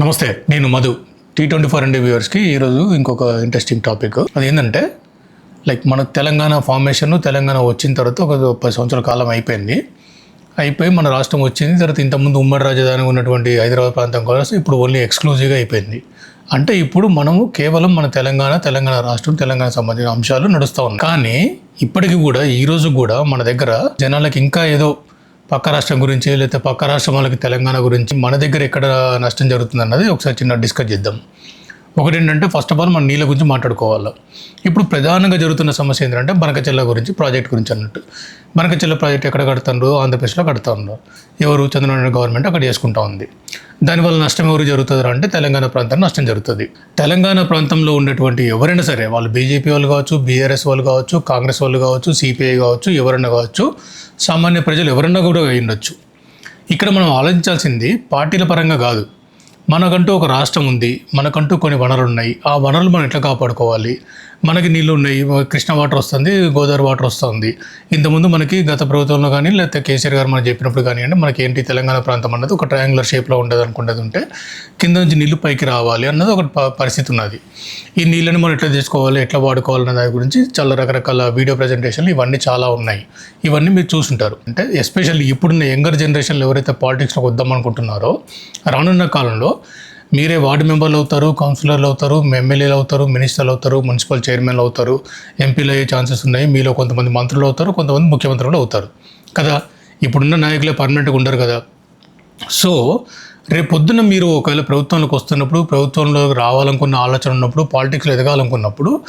నమస్తే నేను Madhu. T twenty four అండి వ్యూవర్స్కి ఈరోజు ఇంకొక ఇంట్రెస్టింగ్ టాపిక్ అది ఏంటంటే లైక్ మన తెలంగాణ ఫార్మేషన్ తెలంగాణ వచ్చిన తర్వాత ఒక పది సంవత్సరాల కాలం అయిపోయింది. అయిపోయి మన రాష్ట్రం వచ్చింది తర్వాత ఇంతకుముందు ఉమ్మడి రాజధాని ఉన్నటువంటి హైదరాబాద్ ప్రాంతం కోసం ఇప్పుడు ఓన్లీ ఎక్స్క్లూజివ్గా అయిపోయింది. అంటే ఇప్పుడు మనము కేవలం మన తెలంగాణ తెలంగాణ రాష్ట్రం తెలంగాణ సంబంధించిన అంశాలు నడుస్తూ ఉన్నాయి కానీ ఇప్పటికీ కూడా ఈ రోజు కూడా మన దగ్గర జనాలకి ఇంకా ఏదో పక్క రాష్ట్రం గురించి లేకపోతే పక్క రాష్ట్రం వాళ్ళకి తెలంగాణ గురించి మన దగ్గర ఎక్కడ నష్టం జరుగుతుంది అన్నది ఒకసారి చిన్న డిస్కస్ చేద్దాం. ఒకటి ఏంటంటే ఫస్ట్ ఆఫ్ ఆల్ మనం నీళ్ళ గురించి మాట్లాడుకోవాలి. ఇప్పుడు ప్రధానంగా జరుగుతున్న సమస్య ఏంటంటే బనకచెల్ల గురించి ప్రాజెక్ట్ గురించి అన్నట్టు. బనకచెల్ల ప్రాజెక్ట్ ఎక్కడ కడుతున్నారు ఆంధ్రప్రదేశ్లో కడుతూ ఉన్నారు ఎవరు చంద్రబాబు గవర్నమెంట్ అక్కడ చేసుకుంటా ఉంది. దానివల్ల నష్టం ఎవరు జరుగుతుంది అంటే తెలంగాణ ప్రాంతానికి నష్టం జరుగుతుంది. తెలంగాణ ప్రాంతంలో ఉండేటువంటి ఎవరైనా సరే వాళ్ళు బీజేపీ వాళ్ళు కావచ్చు బీఆర్ఎస్ వాళ్ళు కావచ్చు కాంగ్రెస్ వాళ్ళు కావచ్చు సిపిఐ కావచ్చు ఎవరైనా కావచ్చు సామాన్య ప్రజలు ఎవరైనా కూడా అయ్యుండొచ్చు ఉండొచ్చు. ఇక్కడ మనం ఆలోచించాల్సింది పార్టీల పరంగా కాదు. మనకంటూ ఒక రాష్ట్రం ఉంది మనకంటూ కొన్ని వనరులు ఉన్నాయి ఆ వనరులు మనం ఎట్లా కాపాడుకోవాలి? మనకి నీళ్ళు ఉన్నాయి కృష్ణ వాటర్ వస్తుంది గోదావరి వాటర్ వస్తుంది. ఇంతకుముందు మనకి గత ప్రభుత్వంలో కానీ లేకపోతే కేసీఆర్ గారు మనం చెప్పినప్పుడు కానివ్వండి మనకి ఏంటి తెలంగాణ ప్రాంతం అన్నది ఒక ట్రయాంగులర్ షేప్లో ఉండదు అనుకునేది ఉంటే కింద నుంచి నీళ్ళు పైకి రావాలి అన్నది ఒక ప- పరిస్థితి ఉన్నది. ఈ నీళ్ళని మనం ఎట్లా తీసుకోవాలి ఎట్లా వాడుకోవాలన్న దాని గురించి చాలా రకరకాల వీడియో ప్రజెంటేషన్లు ఇవన్నీ చాలా ఉన్నాయి. ఇవన్నీ మీరు చూసుంటారు. అంటే ఎస్పెషల్లీ ఇప్పుడున్న యంగర్ జనరేషన్లో ఎవరైతే పాలిటిక్స్లోకి వద్దాం అనుకుంటున్నారో రానున్న కాలంలో మీరే వార్డు మెంబర్లు అవుతారు కౌన్సిలర్లు అవుతారు ఎమ్మెల్యేలు అవుతారు మినిస్టర్లు అవుతారు మున్సిపల్ చైర్మన్లు అవుతారు ఎంపీలు అయ్యే ఛాన్సెస్ ఉన్నాయి. మీలో కొంతమంది మంత్రులు అవుతారు కొంతమంది ముఖ్యమంత్రులు అవుతారు. కదా? ఇప్పుడున్న నాయకులే పర్మనెంట్గా ఉండరు కదా? సో రేపు పొద్దున్న మీరు ఒకవేళ ప్రభుత్వంలోకి వస్తున్నప్పుడు ప్రభుత్వంలో రావాలనుకున్న ఆలోచన ఉన్నప్పుడు పాలిటిక్స్లో ఎదగాలనుకున్నప్పుడు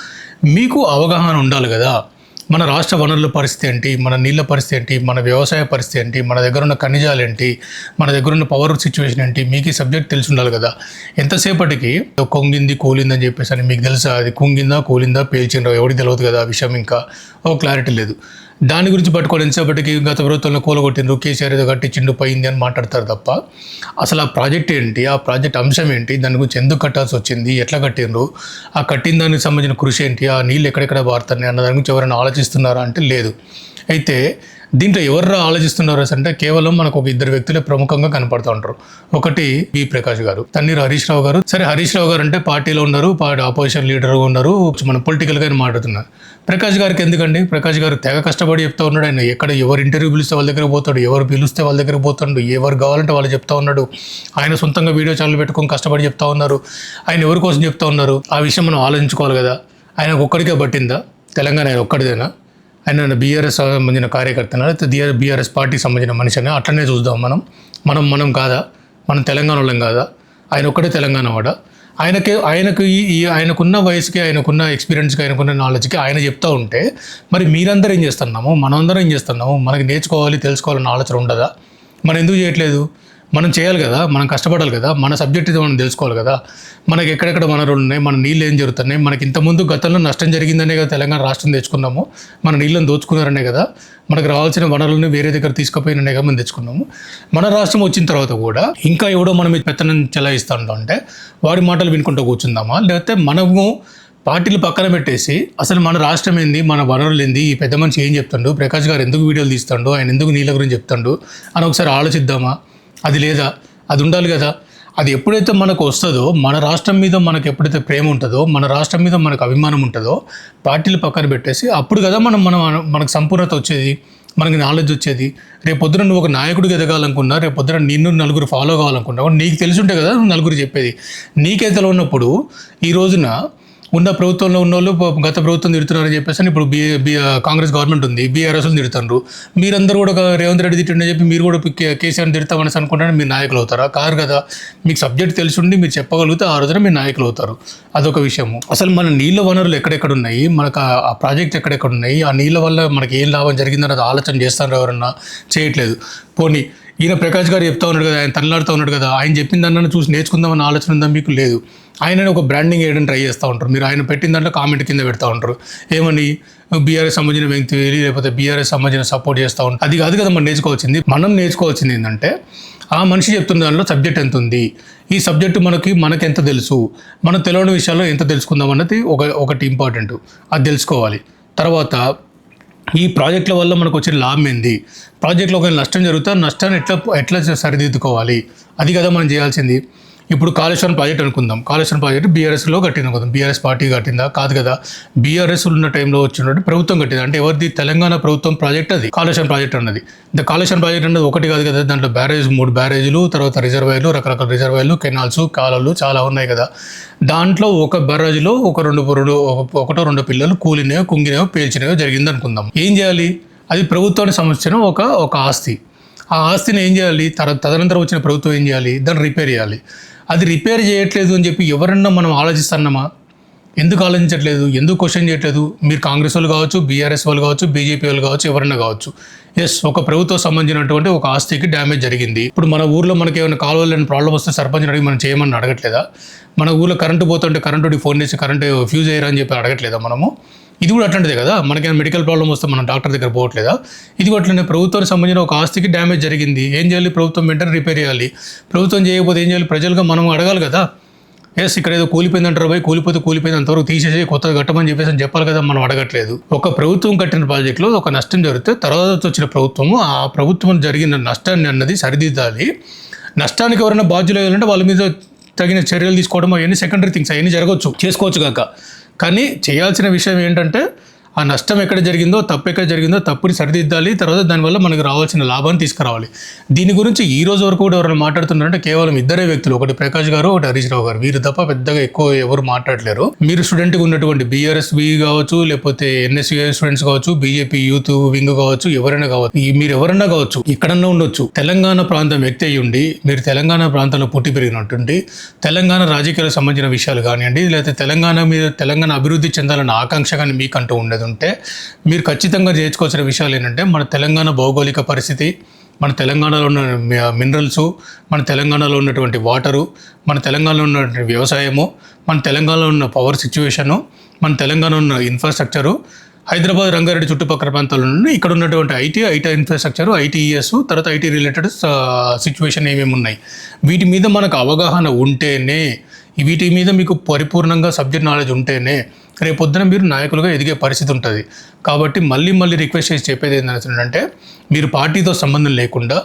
మీకు అవగాహన ఉండాలి కదా? మన రాష్ట్ర వనరుల పరిస్థితి ఏంటి? మన నీళ్ళ పరిస్థితి ఏంటి? మన వ్యవసాయ పరిస్థితి ఏంటి? మన దగ్గర ఉన్న ఖనిజాలు ఏంటి? మన దగ్గర ఉన్న పవర్ సిచ్యువేషన్ ఏంటి? మీకు ఈ సబ్జెక్ట్ తెలిసి ఉండాలి కదా. ఎంతసేపటికి కొంగింది కూలింది అని చెప్పేసి అని మీకు తెలుసా? అది కుంగిందా కూలిందా పేల్చిండ్రో? ఎవరికి తెలియదు కదా ఆ విషయం ఇంకా. ఓ క్లారిటీ లేదు. దాని గురించి పట్టుకోవడం ఎంతసేపటికి గత ప్రభుత్వంలో కూలగొట్టిండ్రు కేసీఆర్ ఏదో కట్టించిండు పోయింది అని మాట్లాడతారు తప్ప అసలు ఆ ప్రాజెక్ట్ ఏంటి ఆ ప్రాజెక్ట్ అంశం ఏంటి దాని గురించి ఎందుకు కట్టాల్సి వచ్చింది ఎట్లా కట్టిండ్రు ఆ కట్టిన దానికి సంబంధించిన కృషి ఏంటి ఆ నీళ్ళు ఎక్కడెక్కడ వాడుతున్నాయి అన్న దాని గురించి ఎవరైనా ఆలోచిస్తున్నారా అంటే లేదు. అయితే దీంట్లో ఎవరు ఆలోచిస్తున్నారు అంటే కేవలం మనకు ఒక ఇద్దరు వ్యక్తులే ప్రముఖంగా కనపడుతూ ఉంటారు. ఒకటి బి ప్రకాష్ గారు. తన్నీరు హరీష్ రావు గారు. సరే హరీష్ రావు గారు అంటే పార్టీలో ఉన్నారు పార్టీ ఆపోజిషన్ లీడర్గా ఉన్నారు మన పొలిటికల్గా మాట్లాడుతున్నారు. ప్రకాష్ గారికి ఎందుకండి? ప్రకాష్ గారు తెగ కష్టపడి చెప్తా ఉన్నాడు ఆయన. ఎక్కడ ఎవరు ఇంటర్వ్యూ పిలిస్తే వాళ్ళ దగ్గర పోతాడు ఎవరు పిలిస్తే వాళ్ళ దగ్గర పోతాడు ఎవరు కావాలంటే వాళ్ళు చెప్తా ఉన్నాడు. ఆయన సొంతంగా వీడియో ఛానల్ పెట్టుకొని కష్టపడి చెప్తా ఉన్నారు. ఆయన ఎవరి కోసం చెప్తా ఉన్నారు? ఆ విషయం మనం ఆలోచించుకోవాలి కదా. ఆయన ఒక్కడికే పట్టిందా? తెలంగాణ ఆయన ఒక్కడిదేనా? ఆయన బీఆర్ఎస్ సంబంధించిన కార్యకర్తనా లేకపోతే బీఆర్ఎస్ పార్టీకి సంబంధించిన మనిషిని అట్లనే చూద్దాం మనం. మనం మనం కాదా? మనం తెలంగాణ వాళ్ళం కాదా? ఆయన ఒక్కడే తెలంగాణ వాడా? ఆయనకే ఆయనకు ఈ ఈ ఆయనకున్న వయసుకి ఆయనకున్న ఎక్స్పీరియన్స్కి ఆయనకున్న నాలెడ్జ్కి ఆయన చెప్తా ఉంటే మరి మీరందరూ ఏం చేస్తున్నాము? మనందరం ఏం చేస్తున్నాము? మనకి నేర్చుకోవాలి తెలుసుకోవాలన్న ఆలోచన ఉండదా? మనం ఎందుకు చేయట్లేదు? మనం చేయాలి కదా మనం కష్టపడాలి కదా మన సబ్జెక్ట్ ఇది మనం తెలుసుకోవాలి కదా మనకి ఎక్కడెక్కడ వనరులు ఉన్నాయి మన నీళ్ళు ఏం జరుగుతున్నాయి మనకి ఇంతకుముందు గతంలో నష్టం జరిగిందనే కదా తెలంగాణ రాష్ట్రం తెచ్చుకున్నాము మన నీళ్ళని దోచుకున్నారనే కదా మనకు రావాల్సిన వనరులను వేరే దగ్గర తీసుకుపోయిననే కదా మనం తెచ్చుకున్నాము. మన రాష్ట్రం వచ్చిన తర్వాత కూడా ఇంకా ఎవడో మనం పెత్తనం చెలాయిస్తూ ఉంటాం అంటే వాడి మాటలు వినుకుంటూ కూర్చుందామా? లేకపోతే మనము పార్టీలు పక్కన పెట్టేసి అసలు మన రాష్ట్రం ఏంది మన వనరులు ఏంది ఈ పెద్ద మనిషి ఏం చెప్తాడు ప్రకాష్ గారు ఎందుకు వీడియోలు తీస్తాడు ఆయన ఎందుకు నీళ్ళ గురించి చెప్తాడు అని ఒకసారి ఆలోచిద్దామా? అది లేదా? అది ఉండాలి కదా. అది ఎప్పుడైతే మనకు వస్తుందో మన రాష్ట్రం మీద మనకు ఎప్పుడైతే ప్రేమ ఉంటుందో మన రాష్ట్రం మీద మనకు అభిమానం ఉంటుందో పార్టీలు పక్కన పెట్టేసి అప్పుడు కదా మనం మనం మనకు సంపూర్ణత వచ్చేది మనకి నాలెడ్జ్ వచ్చేది. రేపు పొద్దున నువ్వు ఒక నాయకుడికి ఎదగాలనుకున్నా రేపు నిన్ను నలుగురు ఫాలో కావాలనుకున్నా నీకు తెలిసి ఉంటే కదా నువ్వు నలుగురు చెప్పేది. నీకే ఉన్నప్పుడు ఈ రోజున ఉన్న ప్రభుత్వంలో ఉన్న వాళ్ళు గత ప్రభుత్వం తిడుతున్నారని చెప్పేసి అని ఇప్పుడు బీ బీ కాంగ్రెస్ గవర్నమెంట్ ఉంది. బీఆర్ఎస్లు తిడుతున్నారు మీరందరూ కూడా ఒక రేవంత్ రెడ్డి తిట్టిండని చెప్పి మీరు కూడా కేసీఆర్ కేసీఆర్ని తిడతామని అనుకుంటారని మీరు నాయకులు అవుతారా? కాదు కదా. మీకు సబ్జెక్ట్ తెలిసి ఉండి మీరు చెప్పగలిగితే ఆ రోజున మీరు నాయకులు అవుతారు. అదొక విషయము. అసలు మన నీళ్ళ వనరులు ఎక్కడెక్కడ ఉన్నాయి మనకు ఆ- ఆ ప్రాజెక్ట్ ఎక్కడెక్కడ ఉన్నాయి ఆ నీళ్ళ వల్ల మనకి ఏం లాభం జరిగిందన్నది ఆలోచన చేస్తారు ఎవరన్నా? చేయట్లేదు. పోనీ ఈయన ప్రకాష్ గారు చెప్తా ఉన్నాడు కదా ఆయన తనలాడుతూ ఉన్నాడు కదా ఆయన చెప్పిన దాన్ని చూసి నేర్చుకుందామన్న ఆలోచన ఉందా? మీకు లేదు. ఆయన ఒక బ్రాండింగ్ వేయడం ట్రై చేస్తూ ఉంటారు. మీరు ఆయన పెట్టిన దాంట్లో కామెంట్ కింద పెడతా ఉంటారు. ఏమని బీఆర్ఎస్ సంబంధించిన వ్యక్తి లేకపోతే బీఆర్ఎస్ సంబంధించిన సపోర్ట్ చేస్తూ ఉంటారు. అది కాదు కదా మనం నేర్చుకోవాల్సింది. మనం నేర్చుకోవాల్సింది ఏంటంటే ఆ మనిషి చెప్తున్న దానిలో సబ్జెక్ట్ ఎంత ఉంది? ఈ సబ్జెక్టు మనకి మనకి ఎంత తెలుసు? మనం తెలియని విషయాల్లో ఎంత తెలుసుకుందాం అన్నది ఒక ఒకటి ఇంపార్టెంట్ అది తెలుసుకోవాలి. తర్వాత ఈ ప్రాజెక్టుల వల్ల మనకు వచ్చే లాభం ఏంది? ప్రాజెక్టులో ఒక నష్టం జరుగుతా నష్టాన్ని ఎట్లా ఎట్లా సరిదిద్దుకోవాలి? అది కదా మనం చేయాల్సింది. ఇప్పుడు కాళేశ్వరం ప్రాజెక్ట్ అనుకుందాం. కాళేశ్వరం ప్రాజెక్ట్ బీఆర్ఎస్లో కట్టింది అనుకుందాం. బీఆర్ఎస్ పార్టీ కట్టిందా? కాదు కదా. బీఆర్ఎస్ ఉన్న టైంలో వచ్చినటువంటి ప్రభుత్వం కట్టింది. అంటే ఎవరిది? తెలంగాణ ప్రభుత్వం ప్రాజెక్ట్ అది. కాళేశ్వరం ప్రాజెక్ట్ అన్నది. ఇంత కాళేశ్వరం ప్రాజెక్ట్ అన్నది ఒకటి కాదు కదా. దాంట్లో బ్యారేజ్ మూడు బ్యారేజీలు తర్వాత రిజర్వాయర్లు రకరకాల రిజర్వాయర్లు కెనాల్స్ కాలాలు చాలా ఉన్నాయి కదా. దాంట్లో ఒక బ్యారేజ్లో ఒక రెండు రెండు ఒకటో రెండు పిల్లలు కూలినాయో కుంగినాయో పేల్చినాయో జరిగింది అనుకుందాం ఏం చేయాలి? అది ప్రభుత్వానికి సంబంధించిన ఒక ఒక ఆస్తి. ఆ ఆస్తిని ఏం చేయాలి? తర తదనంతరం వచ్చిన ప్రభుత్వం ఏం చేయాలి? దాన్ని రిపేర్ చేయాలి. అది రిపేర్ చేయట్లేదు అని చెప్పి ఎవరన్నా మనం ఆలోచిస్తున్నామా? ఎందుకు ఆలోచించట్లేదు? ఎందుకు క్వశ్చన్ చేయట్లేదు? మీరు కాంగ్రెస్ వాళ్ళు కావచ్చు బీఆర్ఎస్ వాళ్ళు కావచ్చు బీజేపీ వాళ్ళు కావచ్చు ఎవరన్నా కావచ్చు. ఎస్ ఒక ప్రభుత్వం సంబంధించినటువంటి ఒక ఆస్తికి డ్యామేజ్ జరిగింది. ఇప్పుడు మన ఊర్లో మనకి ఏమైనా కాలువలు ప్రాబ్లం వస్తే సర్పంచ్ అడిగి మనం చేయమని అడగట్లేదా? మన ఊర్లో కరెంటు పోతుంటే కరెంటు ఫోన్ చేసి కరెంటు ఫ్యూజ్ అయ్యారని చెప్పి అడగట్లేదా మనము? ఇది కూడా అట్లాంటిదే కదా? మనకి మెడికల్ ప్రాబ్లం వస్తే మనం డాక్టర్ దగ్గర పోవట్లేదా? ఇది అట్లనే ప్రభుత్వానికి సంబంధించిన ఒక ఆస్తికి డ్యామేజ్ జరిగింది. ఏం చేయాలి? ప్రభుత్వం వెంటనే రిపేర్ చేయాలి. ప్రభుత్వం చేయకపోతే ఏం చేయాలి? ప్రజలుగా మనం అడగాలి కదా? ఎస్ ఇక్కడ ఏదో కూలిపోయింది అంటారు పోయి కూలిపోతే కూలిపోయింది అంతవరకు తీసేసి కొత్తగా కట్టమని చెప్పేసి అని చెప్పాలి కదా? మనం అడగట్లేదు. ఒక ప్రభుత్వం కట్టిన ప్రాజెక్టులో ఒక నష్టం జరిగితే తర్వాత వచ్చిన ప్రభుత్వము ఆ ప్రభుత్వం జరిగిన నష్టాన్ని అన్నది సరిదిద్దాలి. నష్టానికి ఎవరైనా బాధ్యులు అయ్యాలంటే వాళ్ళ మీద తగిన చర్యలు తీసుకోవడం అవన్నీ సెకండరీ థింగ్స్ అవన్నీ జరగవచ్చు చేసుకోవచ్చు కాక. కానీ చేయాల్సిన విషయం ఏంటంటే ఆ నష్టం ఎక్కడ జరిగిందో తప్పు ఎక్కడ జరిగిందో తప్పుని సరిదిద్దాలి. తర్వాత దానివల్ల మనకు రావాల్సిన లాభాన్ని తీసుకురావాలి. దీని గురించి ఈ రోజు వరకు కూడా ఎవరైనా మాట్లాడుతున్నారంటే కేవలం ఇద్దరే వ్యక్తులు ఒకటి ప్రకాష్ గారు ఒకటి హరీష్ రావు గారు. వీరు తప్ప పెద్దగా ఎక్కువ ఎవరు మాట్లాడలేరు. మీరు స్టూడెంట్గా ఉన్నటువంటి బీఆర్ఎస్బి కావచ్చు లేకపోతే ఎన్ఎస్యూ స్టూడెంట్స్ కావచ్చు బీజేపీ యూత్ వింగ్ కావచ్చు ఎవరైనా కావచ్చు మీరు ఎవరైనా కావచ్చు ఎక్కడన్నా ఉండొచ్చు. తెలంగాణ ప్రాంతం వ్యక్తి అయ్యి ఉండి మీరు తెలంగాణ ప్రాంతంలో పుట్టి పెరిగినట్టుండి తెలంగాణ రాజకీయాలకు సంబంధించిన విషయాలు కానివ్వండి లేకపోతే తెలంగాణ మీద తెలంగాణ అభివృద్ధి చెందాలన్న ఆకాంక్ష కానీ మీకంటూ ఉండదు. ఉంటే మీరు ఖచ్చితంగా చేర్చుకోవాల్సిన విషయాలు ఏంటంటే మన తెలంగాణ భౌగోళిక పరిస్థితి మన తెలంగాణలో ఉన్న మినరల్స్ మన తెలంగాణలో ఉన్నటువంటి వాటరు మన తెలంగాణలో ఉన్నటువంటి వ్యవసాయము మన తెలంగాణలో ఉన్న పవర్ సిచ్యువేషను మన తెలంగాణలో ఉన్న ఇన్ఫ్రాస్ట్రక్చరు హైదరాబాద్ రంగారెడ్డి చుట్టుపక్కల ప్రాంతాల నుండి ఇక్కడ ఉన్నటువంటి ఐటీ ఐటీ ఇన్ఫ్రాస్ట్రక్చర్ ఐటీఎస్ తర్వాత ఐటీ రిలేటెడ్ సిచ్యువేషన్ ఏమేమి ఉన్నాయి? వీటి మీద మనకు అవగాహన ఉంటేనే వీటి మీద మీకు పరిపూర్ణంగా సబ్జెక్ట్ నాలెడ్జ్ ఉంటేనే రేపొద్దున మీరు నాయకులుగా ఎదిగే పరిస్థితి ఉంటుంది. కాబట్టి మళ్ళీ మళ్ళీ రిక్వెస్ట్ చేసి చెప్పేది ఏంటంటే మీరు పార్టీతో సంబంధం లేకుండా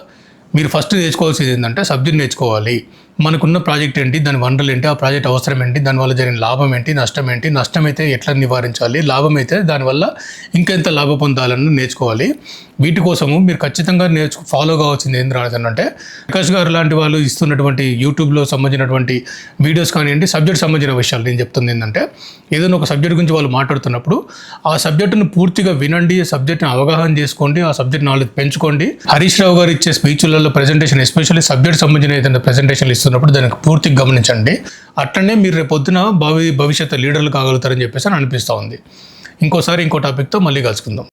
మీరు ఫస్ట్ నేర్చుకోవాల్సింది ఏంటంటే సబ్జెక్ట్ నేర్చుకోవాలి. మనకున్న ప్రాజెక్ట్ ఏంటి? దాని వనరులు ఏంటి? ఆ ప్రాజెక్ట్ అవసరం ఏంటి? దానివల్ల జరిగిన లాభం ఏంటి? నష్టం ఏంటి? నష్టం అయితే ఎట్లా నివారించాలి? లాభం అయితే దానివల్ల ఇంకెంత లాభం పొందాలని నేర్చుకోవాలి. వీటి కోసము మీరు ఖచ్చితంగా నేర్చు ఫాలో కావాల్సింది ఏంటి అంటే ప్రకాష్ గారు లాంటి వాళ్ళు ఇస్తున్నటువంటి యూట్యూబ్లో సంబంధించినటువంటి వీడియోస్ కానివ్వండి సబ్జెక్ట్ సంబంధించిన విషయాలు నేను చెప్తుంది ఏంటంటే ఏదైనా ఒక సబ్జెక్ట్ గురించి వాళ్ళు మాట్లాడుతున్నప్పుడు ఆ సబ్జెక్టును పూర్తిగా వినండి సబ్జెక్ట్ని అవగాహన చేసుకోండి ఆ సబ్జెక్ట్ నాలెడ్జ్ పెంచుకోండి. హరీష్ రావు గారు ఇచ్చే స్పీచ్లలో ప్రెజెంటేషన్ ఎస్పెషల్లీ సబ్జెక్ట్ సంబంధించిన ఏదైనా ప్రెజెంటేషన్లు చేస్తున్నప్పుడు దానికి పూర్తిగా గమనించండి. అట్లనే మీరు రేపు పొద్దున భవి భవిష్యత్తు లీడర్లు కాగలుగుతారని చెప్పేసి అని అనిపిస్తూ ఉంది. ఇంకోసారి ఇంకో టాపిక్తో మళ్ళీ కలుసుకుందాం.